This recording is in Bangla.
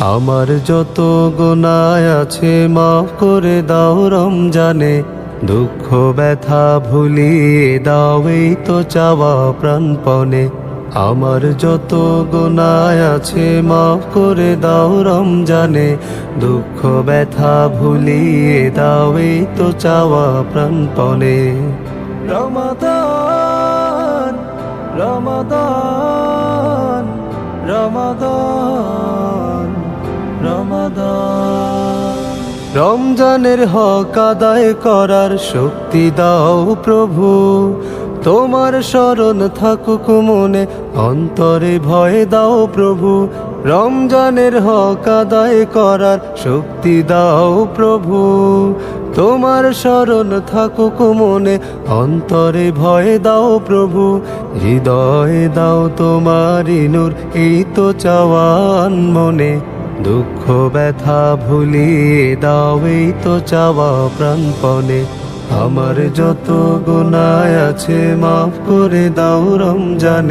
আমার যত গোনায় আছে মাফ করে দাও রমজানে। দুঃখ, ব্যথা ভুলিয়ে দাও এই তো চাওয়া প্রাণপণে। আমার যত গোনায় আছে মাফ করে দাও রমজানে। দুঃখ, ব্যথা ভুলিয়ে দাও এই তো চাওয়া প্রাণপণে। রমাদান রমাদান। রমজানের হক আদায় করার শক্তি দাও প্রভু। তোমার শরণ থাকুক মনে, অন্তরে ভয় দাও প্রভু। রমজানের হক আদায় করার শক্তি দাও প্রভু। তোমার শরণ থাকুক মনে, অন্তরে ভয় দাও প্রভু। হৃদয়ে দাও তোমার নূর, এই তো চাওয়ান মনে। দুঃখ ব্যথা ভুলিয়ে দাও এই তো চাওয়া প্রাণপণে। আমার যত গুনায় আছে, মাফ করে দাও রমজানে।